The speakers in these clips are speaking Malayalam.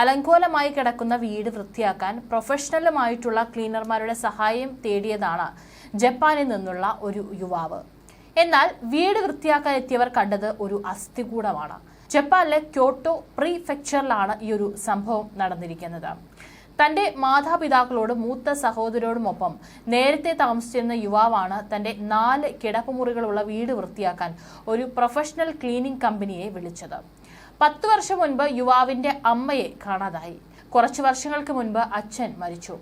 അലങ്കോലമായി കിടക്കുന്ന വീട് വൃത്തിയാക്കാൻ പ്രൊഫഷണലുമായിട്ടുള്ള ക്ലീനർമാരുടെ സഹായം തേടിയതാണ് ജപ്പാനിൽ നിന്നുള്ള ഒരു യുവാവ്. എന്നാൽ വീട് വൃത്തിയാക്കാൻ എത്തിയവർ കണ്ടത് ഒരു അസ്ഥികൂടമാണ്. ജപ്പാനിലെ ക്യോട്ടോ പ്രീഫെക്ചറിലാണ് ഈ ഒരു സംഭവം നടന്നിരിക്കുന്നത്. തന്റെ മാതാപിതാക്കളോടും മൂത്ത സഹോദരോടുമൊപ്പം നേരത്തെ താമസിച്ചിരുന്ന യുവാവാണ് തന്റെ നാല് കിടപ്പുമുറികളുള്ള വീട് വൃത്തിയാക്കാൻ ഒരു പ്രൊഫഷണൽ ക്ലീനിംഗ് കമ്പനിയെ വിളിച്ചത്. പത്ത് വർഷം മുൻപ് യുവാവിന്റെ അമ്മയെ കാണാതായി. കുറച്ചു വർഷങ്ങൾക്ക് മുൻപ് അച്ഛൻ മരിച്ചു.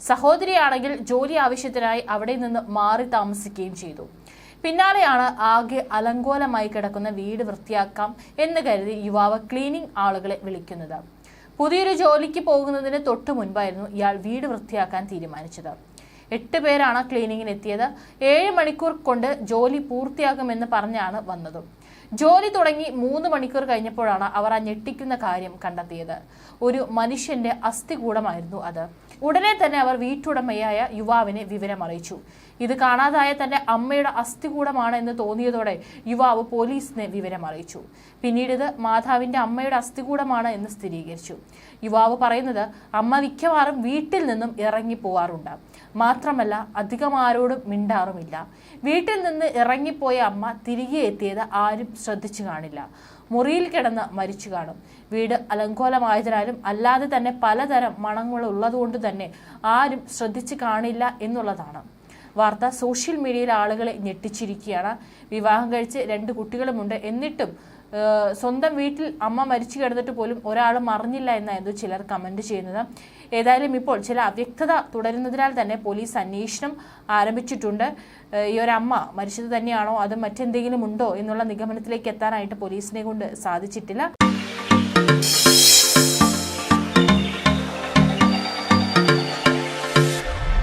സഹോദരിയാണെങ്കിൽ ജോലി ആവശ്യത്തിനായി അവിടെ നിന്ന് മാറി താമസിക്കുകയും ചെയ്തു. പിന്നാലെയാണ് ആകെ അലങ്കോലമായി കിടക്കുന്ന വീട് വൃത്തിയാക്കാം എന്ന് കരുതി യുവാവ് ക്ലീനിംഗ് ആളുകളെ വിളിക്കുന്നത്. പുതിയൊരു ജോലിക്ക് പോകുന്നതിന് തൊട്ടു മുൻപായിരുന്നു ഇയാൾ വീട് വൃത്തിയാക്കാൻ തീരുമാനിച്ചത്. എട്ട് പേരാണ് ക്ലീനിങ്ങിന് എത്തിയത് ഏഴ് മണിക്കൂർ കൊണ്ട് ജോലി പൂർത്തിയാകുമെന്ന് പറഞ്ഞാണ് വന്നതും. ജോലി തുടങ്ങി മൂന്ന് മണിക്കൂർ കഴിഞ്ഞപ്പോഴാണ് അവർ ആ ഞെട്ടിക്കുന്ന കാര്യം കണ്ടെത്തിയത്. ഒരു മനുഷ്യന്റെ അസ്ഥികൂടമായിരുന്നു അത്. ഉടനെ തന്നെ അവർ വീട്ടുടമയായ യുവാവിനെ വിവരം അറിയിച്ചു ഇത് കാണാതായ തന്റെ അമ്മയുടെ അസ്ഥികൂടമാണ് എന്ന് തോന്നിയതോടെ യുവാവ് പോലീസിനെ വിവരം അറിയിച്ചു പിന്നീട് ഇത് മാതാവിന്റെ അമ്മയുടെ അസ്ഥികൂടമാണ് എന്ന് സ്ഥിരീകരിച്ചു. യുവാവ് പറയുന്നത് അമ്മ മിക്കവാറും വീട്ടിൽ നിന്നും ഇറങ്ങി പോവാറുണ്ട് മാത്രമല്ല അധികം ആരോടും മിണ്ടാറുമില്ല. വീട്ടിൽ നിന്ന് ഇറങ്ങിപ്പോയ അമ്മ തിരികെ എത്തിയത് ആരും ശ്രദ്ധിച്ചു കാണില്ല. മുറിയിൽ കിടന്ന് മരിച്ചു കാണും. വീട് അലങ്കോലമായതിനാലും അല്ലാതെ തന്നെ പലതരം മണങ്ങൾ ഉള്ളതുകൊണ്ട് തന്നെ ആരും ശ്രദ്ധിച്ചു കാണില്ല എന്നുള്ളതാണ്. വാർത്ത സോഷ്യൽ മീഡിയയിൽ ആളുകളെ ഞെട്ടിച്ചിരിക്കുകയാണ്. വിവാഹം കഴിച്ച് രണ്ട് കുട്ടികളുമുണ്ട്. എന്നിട്ടും സ്വന്തം വീട്ടിൽ അമ്മ മരിച്ചു കിടന്നിട്ട് പോലും ഒരാൾ മറിഞ്ഞില്ല എന്നായിരുന്നു ചിലർ കമന്റ് ചെയ്യുന്നത്. ഏതായാലും ഇപ്പോൾ ചില അവ്യക്തത തുടരുന്നതിനാൽ തന്നെ പോലീസ് അന്വേഷണം ആരംഭിച്ചിട്ടുണ്ട്. ഈ ഒരു അമ്മ മരിച്ചത് തന്നെയാണോ? അത് മറ്റെന്തെങ്കിലും ഉണ്ടോ? എന്നുള്ള നിഗമനത്തിലേക്ക് എത്താനായിട്ട് പോലീസിനെ കൊണ്ട് സാധിച്ചിട്ടില്ല.